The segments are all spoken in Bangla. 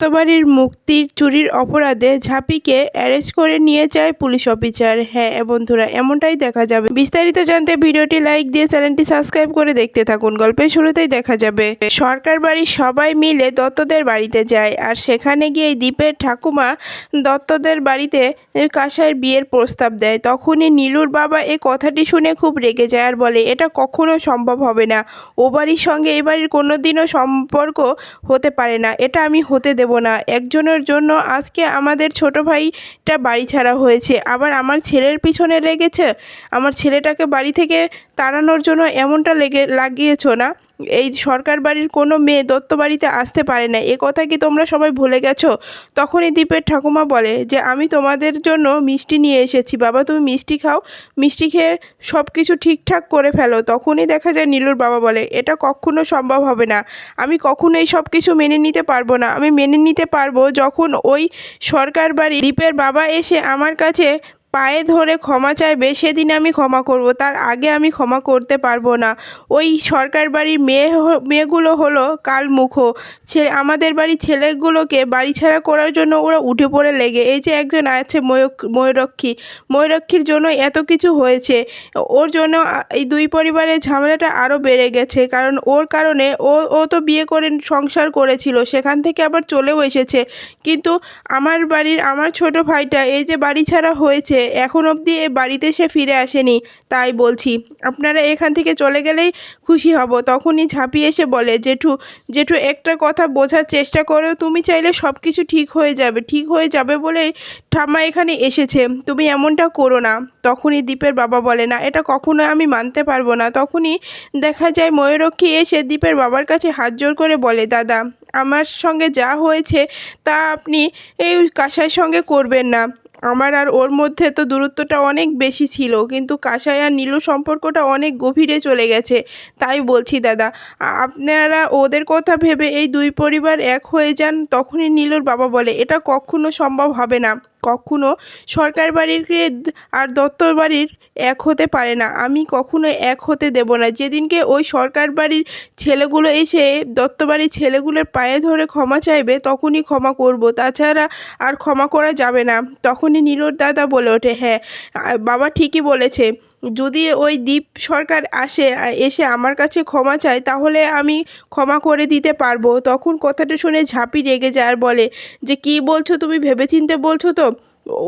দত্তবাড়ির মুক্তির চুরির অপরাধে ঝাঁপিকে অ্যারেস্ট করে নিয়ে যায় পুলিশ অফিসার। হ্যাঁ বন্ধুরা, এমনটাই দেখা যাবে। বিস্তারিত জানতে ভিডিওটি লাইক দিয়ে চ্যানেলটি সাবস্ক্রাইব করে দেখতে থাকুন। গল্পের শুরুতেই দেখা যাবে। সরকার বাড়ির সবাই মিলে দত্তদের বাড়িতে যায় আর সেখানে গিয়ে দ্বীপের ঠাকুমা দত্তদের বাড়িতে কাসাইয়ের বিয়ের প্রস্তাব দেয়। তখনই নীলুর বাবা এ কথাটি শুনে খুব রেগে যায় আর বলে, এটা কখনো সম্ভব হবে না। ও বাড়ির সঙ্গে এ বাড়ির কোনোদিনও সম্পর্ক হতে পারে না। এটা আমি হতে দেব না। একজনের জন্য আজকে আমাদের ছোট ভাইটা বাড়ি ছাড়া হয়েছে। আবার আমার ছেলের পিছনে লেগেছে। আমার ছেলেটাকে বাড়ি থেকে তাড়ানোর জন্য এমনটা লেগে, লাগিয়েছ না? এই সরকার বাড়ির কোনো মেয়ে দত্ত বাড়িতে আসতে পারে না। এ কথা কি তোমরা সবাই ভুলে গেছো? তখনই দ্বীপের ঠাকুমা বলে যে, আমি তোমাদের জন্য মিষ্টি নিয়ে এসেছি। বাবা, তুমি মিষ্টি খাও। মিষ্টি খেয়ে সব কিছু ঠিকঠাক করে ফেলো। তখনই দেখা যায় নীলুর বাবা বলে, এটা কখনো সম্ভব হবে না। আমি কখনো এই সব কিছু মেনে নিতে পারব না। আমি মেনে নিতে পারব যখন ওই সরকার বাড়ি দীপের বাবা এসে আমার কাছে পায়ে ধরে ক্ষমা চাইবে, সেদিন আমি ক্ষমা করব, তার আগে আমি ক্ষমা করতে পারব না। ওই সরকার বাড়ির মেয়ে মেয়েগুলো হলো কালমুখো। ছেলে আমাদের বাড়ির ছেলেগুলোকে বাড়ি ছাড়া করার জন্য ওরা উঠে পড়ে লেগে। এই যে একজন আছে ময়ূরক্ষী। ময়ূরক্ষীর জন্য এত কিছু হয়েছে। ওর জন্য এই দুই পরিবারের ঝামেলাটা আরও বেড়ে গেছে, কারণ ওর কারণে ও ও তো বিয়ে করে, সংসার করেছিল, সেখান থেকে আবার চলেও এসেছে। কিন্তু আমার বাড়ির, আমার ছোট ভাইটা এই যে বাড়ি ছাড়া হয়েছে এখন অবধি এ বাড়িতে সে ফিরে আসেনি। তাই বলছি, আপনারা এখান থেকে চলে গেলেই খুশি হব। তখনই ঝাঁপিয়ে এসে বলে, জেঠু জেঠু, একটা কথা বোঝার চেষ্টা করেও তুমি চাইলে সব কিছু ঠিক হয়ে যাবে, ঠিক হয়ে যাবে বলেই ঠাম্মা এখানে এসেছে। তুমি এমনটা করো না। তখনই দীপের বাবা বলে, না, এটা কখনো আমি মানতে পারব না। তখনই দেখা যায় ময়ূরক্ষী এসে দীপের বাবার কাছে হাত জোর করে বলে, দাদা, আমার সঙ্গে যা হয়েছে তা আপনি এই কাসাইয়ের সঙ্গে করবেন না। আমার আর ওর মধ্যে তো দূরত্বটা অনেক বেশি ছিল, কিন্তু কাসাই আর নীলু সম্পর্কটা অনেক গভীরে চলে গেছে। তাই বলছি, দাদা আপনারা ওদের কথা ভেবে এই দুই পরিবার এক হয়ে যান, তখনই নীলুর বাবা বলে, এটা কখনো সম্ভব হবে না। কখনো সরকার বাড়ির আর দত্ত বাড়ির এক হতে পারে না। আমি কখনো এক হতে দেব না। যেদিনকে ওই সরকার বাড়ির ছেলেগুলো এসে দত্ত বাড়ির ছেলেগুলোর পায়ে ধরে ক্ষমা চাইবে, তখনই ক্ষমা করব। তাছাড়া আর ক্ষমা করা যাবে না। তখনই নীলোর দাদা বলে ওঠে হ্যাঁ বাবা ঠিকই বলেছে। যদি ওই দ্বীপ সরকার আসে, এসে আমার কাছে ক্ষমা চায়, তাহলে আমি ক্ষমা করে দিতে পারব। তখন কথাটা শুনে ঝাঁপি রেগে যায় আর বলে, যে কী বলছো তুমি? ভেবেচিন্তে বলছো তো?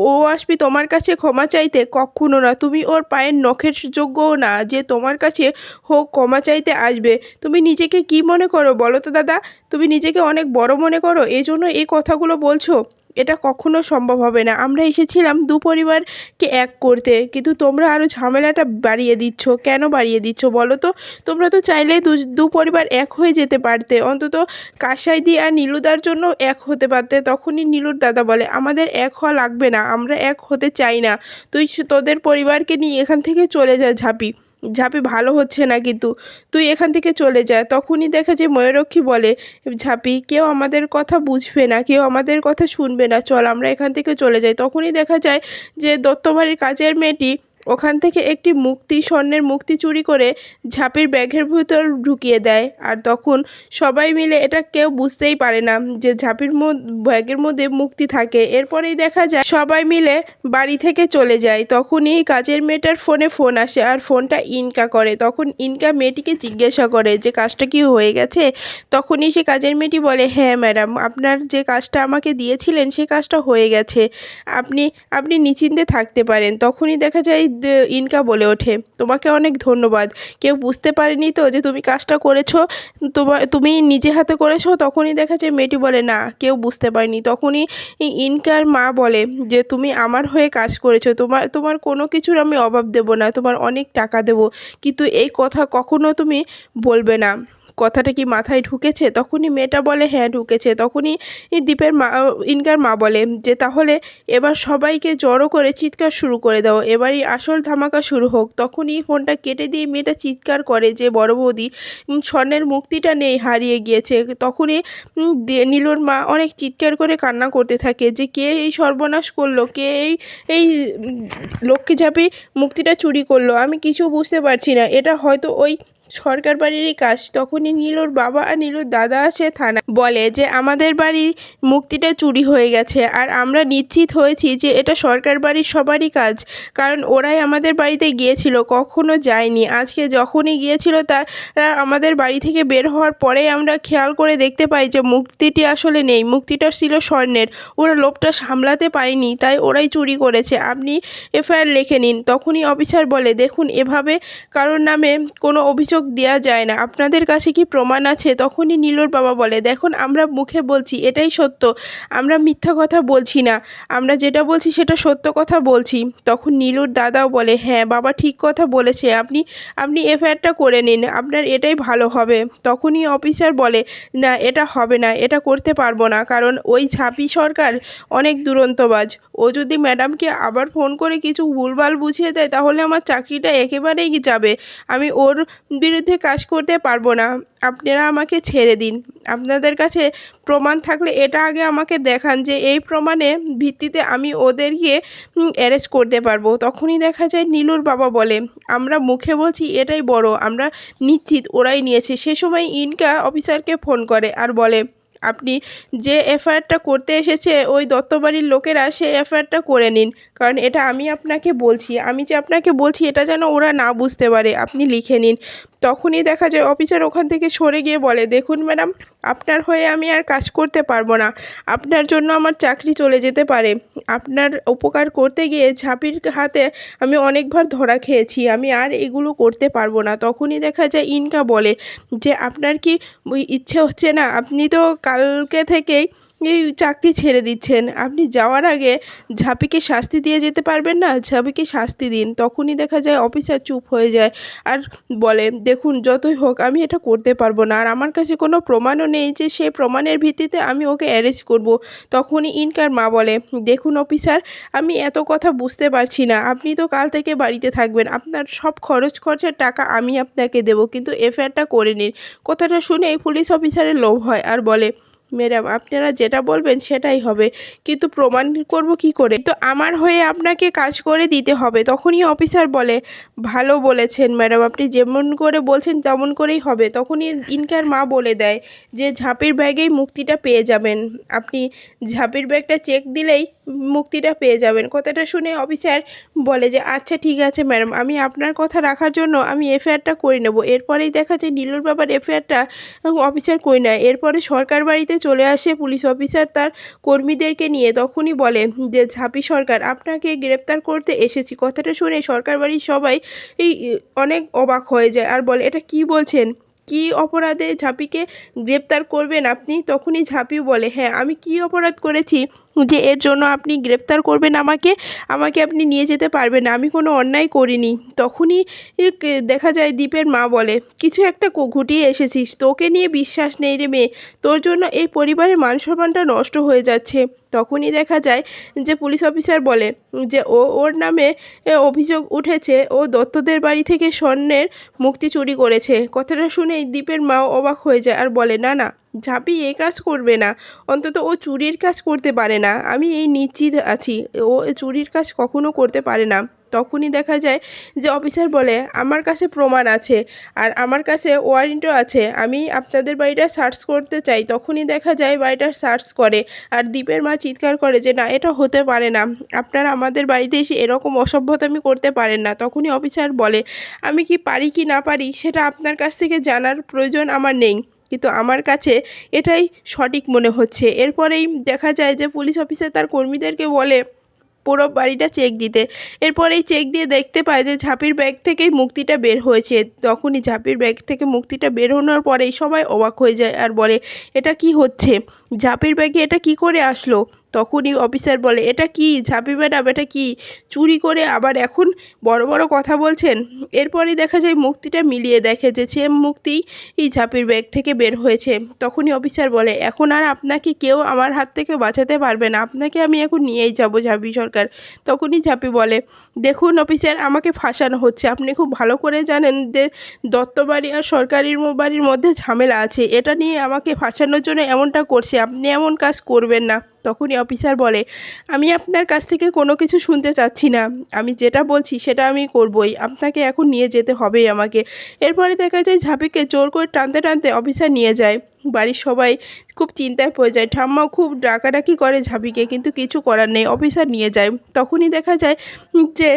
ও আসবি তোমার কাছে ক্ষমা চাইতে? কখনো না। তুমি ওর পায়ের নখের যোগ্যও না যে তোমার কাছে হোক ক্ষমা চাইতে আসবে। তুমি নিজেকে কি মনে করো? বলো তো দাদা। তুমি নিজেকে অনেক বড় মনে করো? এই জন্য এই কথাগুলো বলছো? এটা কখনো সম্ভব হবে না। আমরা এসেছিলাম দু পরিবারকে এক করতে, কিন্তু তোমরা আরও ঝামেলাটা বাড়িয়ে দিচ্ছ। কেন বাড়িয়ে দিচ্ছ বলো তো? তোমরা তো চাইলেই দু দু পরিবার এক হয়ে যেতে পারতে। অন্তত কাসাইদি আর নীলুদার জন্য এক হতে পারতে। তখনই নীলুর দাদা বলে, আমাদের এক হওয়া লাগবে না। আমরা এক হতে চাই না। তুই তোদের পরিবারকে নিয়ে এখান থেকে চলে যা ঝাঁপি। ঝাঁপি ভালো হচ্ছে না কিন্তু। তুই এখান থেকে চলে যায় তখনই দেখা যে ময়ূরক্ষী বলে, ঝাঁপি, কেউ আমাদের কথা বুঝবে না, কেউ আমাদের কথা শুনবে না। চল, আমরা এখান থেকে চলে যাই। তখনই দেখা যায় যে দত্তবাড়ির কাজের মেয়েটি ওখান থেকে একটি মুক্তি, স্বর্ণের মুক্তি চুরি করে ঝাঁপির ব্যাগের ভিতর ঢুকিয়ে দেয়। আর তখন সবাই মিলে এটা কেউ বুঝতেই পারে না যে ঝাঁপির ব্যাগের মধ্যে মুক্তি থাকে। এরপরেই দেখা যায় সবাই মিলে বাড়ি থেকে চলে যায়। তখনই কাজের মেয়েটার ফোনে ফোন আসে আর ফোনটা ইনকা করে। তখন ইনকা মেয়েটিকে জিজ্ঞাসা করে যে, কাজটা কি হয়ে গেছে? তখনই সে কাজের মেয়েটি বলে হ্যাঁ ম্যাডাম, আপনার যে কাজটা আমাকে দিয়েছিলেন সে কাজটা হয়ে গেছে। আপনি আপনি নিশ্চিন্তে থাকতে পারেন। তখনই দেখা যায় ইনকা বলে ওঠে। তোমাকে অনেক ধন্যবাদ। কেউ বুঝতে পারেনি তো যে তুমি কাজটা করেছ? তোমার তুমি নিজে হাতে করেছ? তখনই দেখা যায় মেয়েটি বলে, না, কেউ বুঝতে পারেনি। তখনই ইনকার মা বলে যে, তুমি আমার হয়ে কাজ করেছ। তোমার তোমার কোনো কিছুর আমি অভাব দেব না। তোমার অনেক টাকা দেব। কিন্তু এই কথা কখনো তুমি বলবে না। কথাটা কি মাথায় ঢুকেছে? তখনই মেয়েটা বলে হ্যাঁ ঢুকেছে। তখনই দীপের মা ইনকার মা বলে, যে তাহলে এবার সবাইকে জড়ো করে চিৎকার শুরু করে দাও। এবারই আসল ধামাকা শুরু হোক। তখনই ফোনটা কেটে দিয়ে মেয়েটা চিৎকার করে যে, বড় বৌদি স্বর্ণের মুক্তিটা নেই, হারিয়ে গিয়েছে। তখনই নীলুর মা অনেক চিৎকার করে কান্না করতে থাকে যে, কে এই সর্বনাশ করল? কে এই এই লক্ষ্মী ঝাঁপি মুক্তিটা চুরি করল? আমি কিছু বুঝতে পারছি না। এটা হয়তো ওই সরকার বাড়িরই কাজ। তখনই নীলুর বাবা আর নীলুর দাদা আসে থানা। বলে যে, আমাদের বাড়ি মুক্তিটা চুরি হয়ে গেছে আর আমরা নিশ্চিত হয়েছি যে এটা সরকার বাড়ির সবারই কাজ। কারণ ওরাই আমাদের বাড়িতে গিয়েছিল, কখনো যায়নি। আজকে যখনই গিয়েছিল তারা আমাদের বাড়ি থেকে বের হওয়ার পরেই আমরা খেয়াল করে দেখতে পাই যে মুক্তিটি আসলে নেই। মুক্তিটা ছিল স্বর্ণের। ওরা লোভটা সামলাতে পারেনি, তাই ওরাই চুরি করেছে। আপনি এফআইআর লিখে নিন। তখনই অফিসার বলে, দেখুন, এভাবে কারোর নামে কোনো অভিযোগ দেওয়া যায় না। আপনাদের কাছে কি প্রমাণ আছে? তখনই নীলুর বাবা বলে, দেখুন, আমরা মুখে বলছি, এটাই সত্য। আমরা মিথ্যা কথা বলছি না। আমরা যেটা বলছি, সেটা সত্য কথা বলছি। তখন নীলুর দাদাও বলে হ্যাঁ বাবা ঠিক কথা বলেছে। আপনি আপনি এফআইআরটা করে নিন, আপনার এটাই ভালো হবে। তখনই অফিসার বলে, না, এটা হবে না, এটা করতে পারব না, কারণ ওই ছাপি সরকার অনেক দুরন্তবাজ। ও যদি ম্যাডামকে আবার ফোন করে কিছু ভুলভাল বুঝিয়ে দেয়, তাহলে আমার চাকরিটা একেবারেই যাবে। আমি ওর বিরুদ্ধে কাজ করতে পারব না। আপনারা আমাকে ছেড়ে দিন। আপনাদের কাছে প্রমাণ থাকলে এটা আগে আমাকে দেখান যে এই প্রমাণে ভিত্তিতে আমি ওদেরকে অ্যারেস্ট করতে পারব। তখনই দেখা যায় নীলুর বাবা বলে, আমরা মুখে বলছি এটাই বড়, আমরা নিশ্চিত ওরাই নিয়েছে। সে সময় ইনকা অফিসারকে ফোন করে আর বলে, আপনি যে এফআইআরটা করতে এসেছে, ওই দত্তবাড়ির লোকেরা সে এফআইআরটা করে নিন। কারণ এটা আমি আপনাকে বলছি। আমি যে আপনাকে বলছি, এটা যেন ওরা না বুঝতে পারে। আপনি লিখে নিন। তখনই দেখা যায় অফিসার ওখান থেকে সরে গিয়ে বলে, দেখুন ম্যাডাম, আপনার হয়ে আমি আর কাজ করতে পারব না। আপনার জন্য আমার চাকরি চলে যেতে পারে। আপনার উপকার করতে গিয়ে ঝাঁপির হাতে আমি অনেকবার ধরা খেয়েছি। আমি আর এগুলো করতে পারব না। তখনই দেখা যায় ইনকা বলে যে, আপনার কি ইচ্ছে হচ্ছে না? আপনি তো কালকে থেকেই এই চাকরি ছেড়ে দিচ্ছেন। আপনি যাওয়ার আগে ঝাঁপিকে শাস্তি দিয়ে যেতে পারবেন না? ঝাঁপিকে শাস্তি দিন। তখনই দেখা যায় অফিসার চুপ হয়ে যায় আর বলে, দেখুন, যতই হোক, আমি এটা করতে পারব না। আর আমার কাছে কোনো প্রমাণও নেই যে সেই প্রমাণের ভিত্তিতে আমি ওকে অ্যারেস্ট করব। তখনই ইনকার মা বলে, দেখুন, অফিসার, আমি এত কথা বুঝতে পারছি না। আপনি তো কাল থেকে বাড়িতে থাকবেন। আপনার সব খরচ খরচের টাকা আমি আপনাকে দেবো, কিন্তু এফআইআরটা করে নিন। কথাটা শুনে এই পুলিশ অফিসারের লোভ হয় আর বলে ম্যাডাম, আপনারা যেটা বলবেন সেটাই হবে। কিন্তু প্রমাণ করব কি করে? তো আমার হয়ে আপনাকে কাজ করে দিতে হবে, তখনই অফিসার বলে, ভালো বলেছেন ম্যাডাম, আপনি যেমন করে বলছেন তেমন করেই হবে। তখনই ইনকার মা বলে দেয় যে, ঝাঁপির ব্যাগেই মুক্তিটা পেয়ে যাবেন। আপনি ঝাঁপির ব্যাগটা চেক দিলেই মুক্তিটা পেয়ে যাবেন। কথাটা শুনে অফিসার বলে যে আচ্ছা ঠিক আছে ম্যাডাম, আমি আপনার কথা রাখার জন্য আমি এফআইআরটা করে নেব। এরপরেই দেখা যায়, নীলুর বাবার এফআইআরটা অফিসার কই নেয়? এরপরে সরকার বাড়িতে চলে আসে পুলিশ অফিসার তার কর্মীদেরকে নিয়ে। তখনই বলে যে, ঝাঁপি সরকার, আপনাকে গ্রেপ্তার করতে এসেছি। কথাটা শুনে সরকার বাড়ির সবাই এই অনেক অবাক হয়ে যায় আর বলে, এটা কি বলছেন? কি অপরাধে ঝাঁপিকে গ্রেপ্তার করবেন আপনি? তখনই ঝাঁপি বলে হ্যাঁ আমি কি অপরাধ করেছি যে এর জন্য আপনি গ্রেপ্তার করবেন আমাকে আমাকে আপনি নিয়ে যেতে পারবেন না। আমি কোনো অন্যায় করিনি। তখনই দেখা যায় দীপের মা বলে, কিছু একটা ঘটিয়ে এসেছিস। তোকে নিয়ে বিশ্বাস নেই রে মেয়ে। তোর জন্য এই পরিবারের মান সম্মানটা নষ্ট হয়ে যাচ্ছে। তখনই দেখা যায় যে পুলিশ অফিসার বলে যে, ও, ওর নামে অভিযোগ উঠেছে। ও দত্তদের বাড়ি থেকে স্বর্ণের মুক্তি চুরি করেছে। কথাটা শুনেই দীপের মাও অবাক হয়ে যায় আর বলে, না না ঝাঁপি এ কাজ করবে না। অন্তত ও চুরির কাজ করতে পারে না। আমি এই নিশ্চিত আছি, ও চুরির কাজ কখনো করতে পারে না। তখনই দেখা যায় যে অফিসার বলে, আমার কাছে প্রমাণ আছে আর আমার কাছে ওয়ারেন্টও আছে। আমি আপনাদের বাড়িটা সার্চ করতে চাই। তখনই দেখা যায় বাড়িটা সার্চ করে আর দ্বীপের মা চিৎকার করে যে, না, এটা হতে পারে না। আপনারা আমাদের বাড়িতে এসে এরকম অসভ্যতামি করতে পারেন না। তখনই অফিসার বলে, আমি কি পারি কি না পারি, সেটা আপনার কাছ থেকে জানার প্রয়োজন আমার নেই। কিন্তু আমার কাছে এটাই সঠিক মনে হচ্ছে। এরপরেই দেখা যায় যে পুলিশ অফিসার তার কর্মীদেরকে বলে পুরো বাড়িটা চেক দিতে। এরপরেই চেক দিয়ে দেখতে পায় যে ঝাঁপির ব্যাগ থেকেই মুক্তিটা বের হয়েছে। তখনই ঝাঁপির ব্যাগ থেকে মুক্তিটা বের হওয়ার পরেই সবাই অবাক হয়ে যায় আর বলে, এটা কি হচ্ছে? ঝাঁপির ব্যাগে এটা কি করে আসলো? তখনই অফিসার বলে, এটা কি? ঝাঁপি ম্যাডাম, এটা কি? চুরি করে আবার এখন বড় বড় কথা বলছেন? এরপরেই দেখা যায় মুক্তিটা মিলিয়ে দেখে যে সেম মুক্তি এই ঝাঁপির ব্যাগ থেকে বের হয়েছে। তখনই অফিসার বলে, এখন আর আপনাকে কেউ আমার হাত থেকে বাঁচাতে পারবে না। আপনাকে আমি এখন নিয়েই যাব ঝাঁপি সরকার। তখনই ঝাঁপি বলে, দেখুন অফিসার আমাকে ফাঁসানো হচ্ছে। আপনি খুব ভালো করে জানেন যে দত্তবাড়ি আর সরকারির বাড়ির মধ্যে ঝামেলা আছে। এটা নিয়ে আমাকে ফাঁসানোর জন্য এমনটা করছে। আপনি এমন কাজ করবেন না। তখনই অফিসার বলে, আমি আপনার কাছ থেকে কোনো কিছু শুনতে চাচ্ছি না। আমি যেটা বলছি সেটা আমি করবই। আপনাকে এখন নিয়ে যেতে হবেই আমাকে। এরপরে দেখা যায় ঝাঁপিকে জোর করে টানতে টানতে অফিসার নিয়ে যায়। বাড়ির সবাই খুব চিন্তায় পড়ে যায়। ঠাম্মাও খুব ডাকাডাকি করে ঝাঁপিকে, কিন্তু কিছু করার নেই। অফিসার নিয়ে যায়। তখনই দেখা যায় যে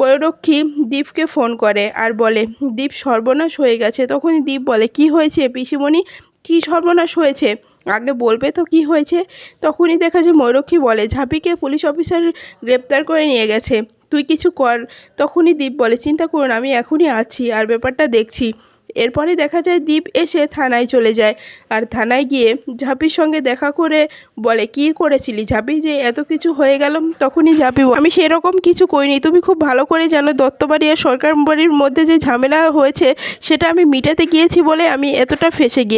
বয়োরক্ষী দীপকে ফোন করে আর বলে, দীপ সর্বনাশ হয়ে গেছে। তখনই দীপ বলে, কি হয়েছে পিসিমণি? কী সর্বনাশ হয়েছে? আগে বলবে তো কি হয়েছে? তখনই দেখা যায় ময়ূরক্ষী বলে, ঝাঁপিকে পুলিশ অফিসার গ্রেপ্তার করে নিয়ে গেছে। তুই কিছু কর। তখনই দীপ বলে, চিন্তা করুন, আমি এখনই আছি আর ব্যাপারটা দেখছি। এরপরে দেখা যায় দীপ এসে থানায় চলে যায়। আর থানায় গিয়ে ঝাঁপির সঙ্গে দেখা করে বলে, কি করেছিলি ঝাঁপি? যে এত কিছু হয়ে গেল, তখনই ঝাঁপি আমি সেরকম কিছু করিনি। তুমি খুব ভালো করে জানো, দত্তবাড়ি আর সরকার বাড়ির মধ্যে যে ঝামেলা হয়েছে, সেটা আমি মিটাতে গিয়েছি বলে আমি এতটা ফেসে গিয়ে